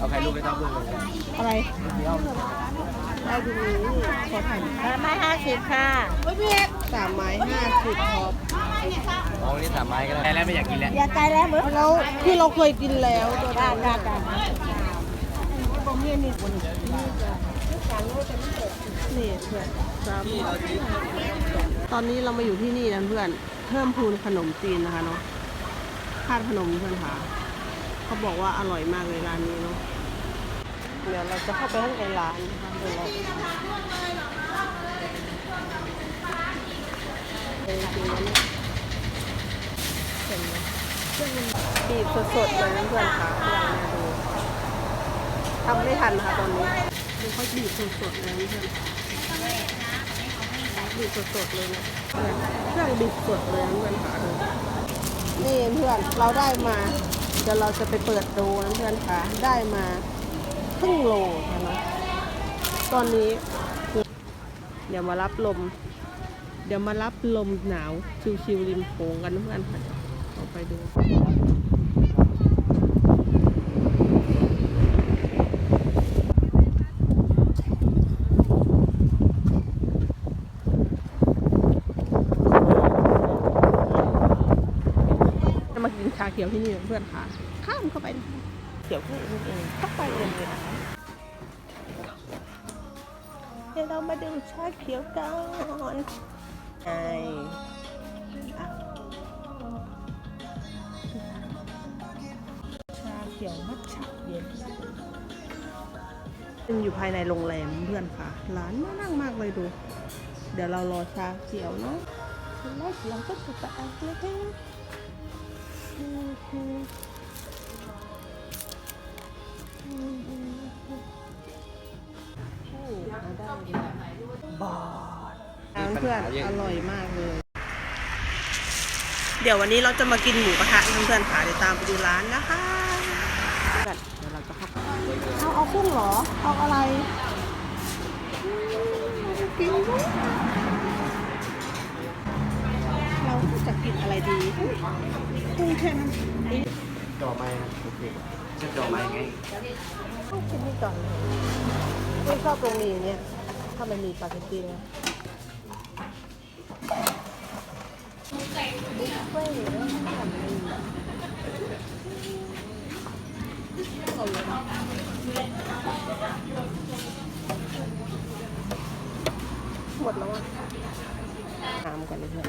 เอาใครลูกไม่ต้องเพิ่งเลยอะไรเดี๋ยวได้ดูนี้ขอถ่ายหน่อยละไม้ห้าสิบค่ะสามไม้ห้าสิบครับเอาอันนี้สามไม้ก็ได้แล้วไม่อยากกินแล้วอย่าไกลแล้วเหมือนแล้วที่เราเคยกินแล้วโดนจ้าจ้าจ้านี่เพื่อนครับตอนนี้เรามาอยู่ที่นี่นะเพื่อน เพิ่มพูนขนมจีนนะคะเนาะคาดพนมเพื่อนค่ะ เขาบอกว่าอร่อยมากเลยร้านนี้เนาะเดี๋ยวเราจะเข้าไปข้างในร้านนะคะเดี๋ยวเราเออจริงๆแล้วเนี่ยเห็นไหมบีบสดๆเลยนะเพื่อนคะเพื่อนมาดูทำไม่ทันนะคะตอนนี้ดูเขาบีบสดๆเลยนะเพื่อนบีบสดๆเลยนะเครื่องบีบสดเลยนะเพื่อนคะนี่เพื่อนเราได้มา เดี๋ยวเราจะไปเปิดดูนะเพื่อนค่ะได้มาครึ่งโลนะเนาะตอนนี้ เดี๋ยวมารับลม เดี๋ยวมารับลมหนาวชิวๆริมโขงกันนะเพื่อนค่ะเอาไปดู จะ มากินชาเขียวที่นี่เพื่อนค่ะ ข้ามเข้าไปเขียวแค่นี้เองเข้าไปเลยนะคะเดี๋ยวเรามาดื่มชาเขียวกันไอชาเขียวมัทฉะเย็นเป็นอยู่ภายในโรงแรมเพื่อนค่ะ ร้านน่านั่งมากเลยดู เดี๋ยวเรารอชาเขียวเนาะแล้วเรา ก็จะไปเอาเลยค่ะบอดเพื่อนอร่อยมากเลย เดี๋ยววันนี้เราจะมากินหมูกระทะเพื่อนๆค่ะเดี๋ยวตามไปดูร้านนะคะเดี๋ยวเราจะเข้าไปเอาเอากุ้งเหรอ เอาอะไร กุ้งแค่นั้นเองจ่อไม้นะโอเคจะจ่อไม้ไงต้องกินนี่ก่อนเลยไม่ชอบตรงนี้เนี่ย ถ้ามันมีปลาเกตตี้นะบุฟเฟ่ต์แล้วทำนี่เอาเลยนะหมดแล้วอะตามกันเลยเพื่อน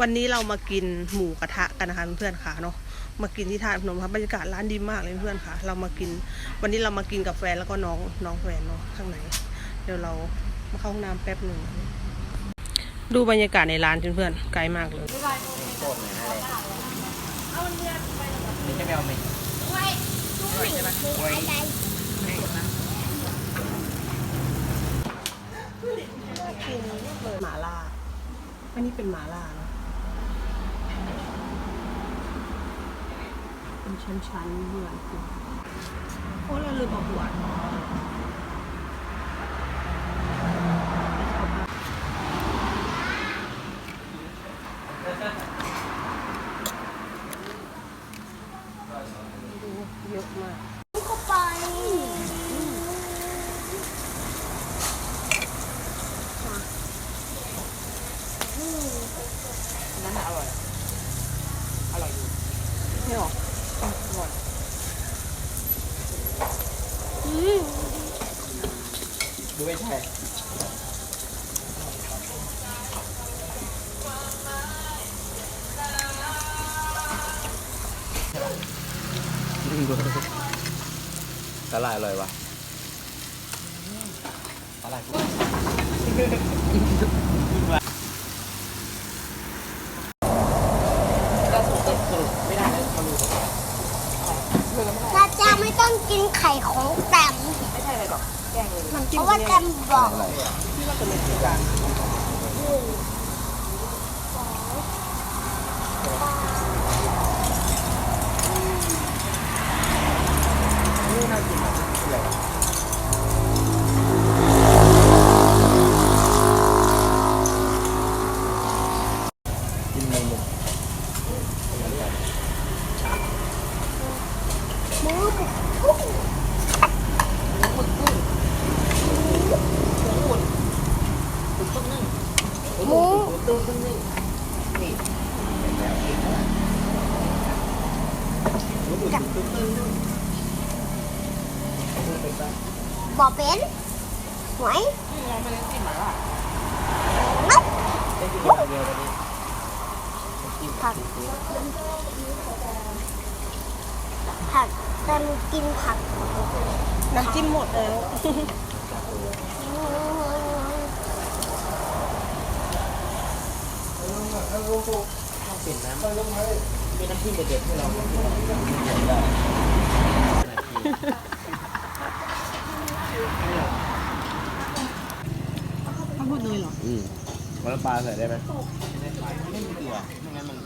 วันนี้เรามากินหมูกระทะกันนะคะเพื่อนๆค่ะเนาะมากินที่ทานพนมครับบรรยากาศร้านดีมากเลยเพื่อนค่ะ เรามากิน วันนี้เรามากินกับแฟนแล้วก็น้องน้องแฟนเนาะข้างในเดี๋ยวเรามาเข้าห้องน้ำแป๊บหนึ่งดูบรรยากาศในร้านเพื่อนๆไกลมากเลยโคตรเลยอะไรนี่จะไม่เอาไหมใช่ไหมไว้กินเลยหมาล่าอันนี้เป็นหมาล่าเนาะ เป็นชั้นๆเพื่อนโอ้เราลืมเอาหัวดูเยอะมากก็ไปนั่นอร่อย อร่อยอยู่ไม่หรออร่อย ดูไม่ใช่สาหร่ายอร่อยวะสาหร่ายกูก็สรุปสรุปไม่ได้แล้วเขารู้ ถ้าจ้าไม่ต้องกินไข่ของแต้ม ไม่ใช่อะไรหรอกแกล้งเลย น้ำจิ้ เพ ม ราะว่า เนี่ย แต้มบอก อะไร พี่ว่าจะไม่ถูกกัน นี่น่ากินมากอะไรวะกินเลยเลย หมู ตึ้งนี่นี่เห็นแล้วเห็นแล้วรู้สึ กตึ้งตึ้งตึ้งเป็นบ่เป็นหวยเราไม่ได้กินหมาล่ะนับได้กินอย่างเดียววันนี้ผักผักแต่มันกินผักน้ำจิ้มหมดแล้วต้องเปลี่ยนน้ำ มีน้ำจิ้มเด็ดๆให้เราข้าวโพดเนยเหรอ อืมน้ำปลาใส่ได้ไหมไม่มีเกลือไม่งั้นมัน